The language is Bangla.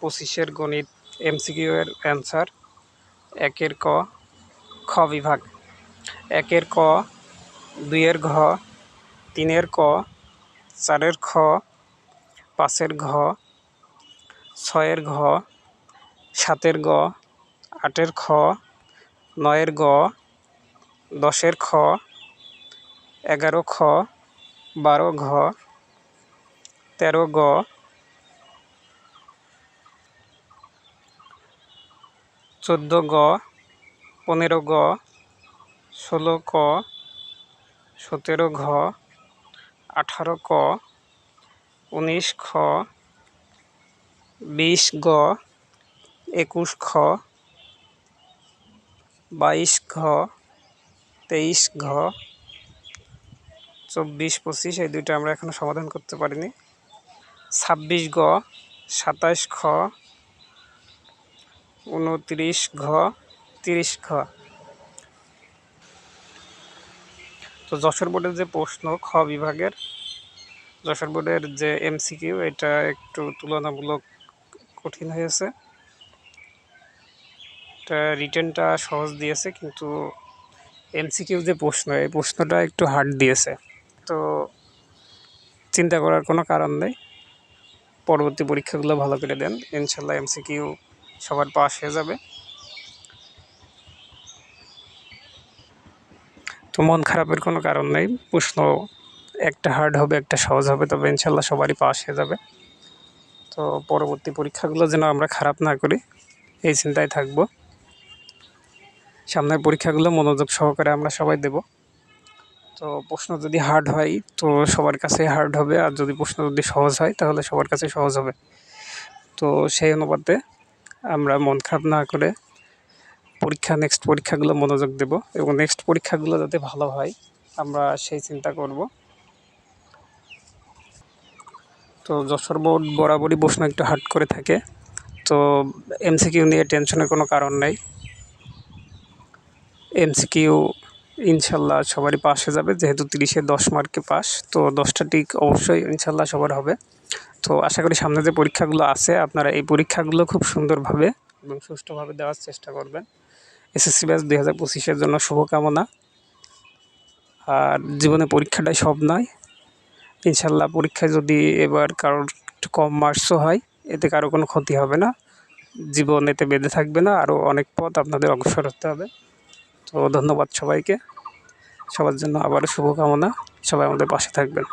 পঁচিশের গণিত এমসিকিউ এর অ্যান্সার, একের ক, খ বিভাগ। একের ক, দুইয়ের ঘ, তিনের ক, চারের খ, পাঁচের ঘ, ছয়ের ঘ, সাতের গ, আটের খ, নয়ের গ, দশের খ, এগারো খ, বারো ঘ, তেরো গ চোদ্দ গ, পনেরো গ, ষোলো ক, সতেরো ঘ, আঠারো ক, উনিশ খ, বিশ গ, একুশ খ, বাইশ ঘ, তেইশ ঘ, চব্বিশ, পঁচিশ এই দুইটা আমরা এখনও সমাধান করতে পারিনি। ছাব্বিশ গ সাতাশ খ উনত্রিশ ঘ, তিরিশ ঘ তো যশোর বোর্ডের যে প্রশ্ন, খ বিভাগের, যশোর বোর্ডের যে এমসিকিউ, এটা একটু তুলনামূলক কঠিন হয়েছে। এটা রিটার্নটা সহজ দিয়েছে, কিন্তু এমসিকিউ যে প্রশ্ন, এই প্রশ্নটা একটু হার্ড দিয়েছে। তো চিন্তা করার কোনো কারণ নেই। পরবর্তী পরীক্ষাগুলো ভালো করে দেন। ইনশাল্লাহ এমসিকিউ সবার হয়ে যাবে। তো মন খারাপের কোনো কারণ নেই, প্রশ্ন একটা হার্ড হবে, একটা সহজ হবে, তবে ইনশাল্লাহ সবারই হয়ে যাবে। তো পরবর্তী পরীক্ষাগুলো যেন আমরা খারাপ না করি, এই চিন্তায় থাকব। সামনের পরীক্ষাগুলো মনোযোগ সহকারে আমরা সবাই দেব। তো প্রশ্ন যদি হার্ড হয়, তো সবার কাছে হার্ড হবে, আর যদি প্রশ্ন যদি সহজ হয়, তাহলে সবার কাছে সহজ হবে। তো সেই অনুপাতে আমরা মন খারাপ না করে পরীক্ষা নেক্সট পরীক্ষাগুলো মনোযোগ দেব এবং নেক্সট পরীক্ষাগুলো যাতে ভালো হয়, আমরা সেই চিন্তা করব। তো যশোর বোর্ড বরাবরই প্রশ্ন একটু হার্ড করে থাকে। তো এমসিকিউ নিয়ে টেনশনের কোনো কারণ নেই। এমসিকিউ ইনশাল্লাহ সবারই হয়ে যাবে, যেহেতু তিরিশে দশ মার্কে পাস তো দশটা টিক অবশ্যই ইনশাল্লাহ সবার হবে। তো আশা করি সামনে যে পরীক্ষাগুলো আছে, আপনারা এই পরীক্ষাগুলো খুব সুন্দরভাবে এবং সুষ্ঠুভাবে দেওয়ার চেষ্টা করবেন। এসএসসি ব্যাচ দুই হাজার পঁচিশের জন্য শুভকামনা। আর জীবনে পরীক্ষাটাই সব নয়। ইনশাল্লাহ পরীক্ষায় যদি এবার কারোর একটু কম মার্কসও হয়, এতে কারও কোনো ক্ষতি হবে না। জীবন এতে বেঁধে থাকবে না, আরও অনেক পথ আপনাদের অগ্রসর হতে হবে। তো ধন্যবাদ সবাইকে। সবার জন্য আবারও শুভকামনা। সবাই আমাদের পাশে থাকবেন।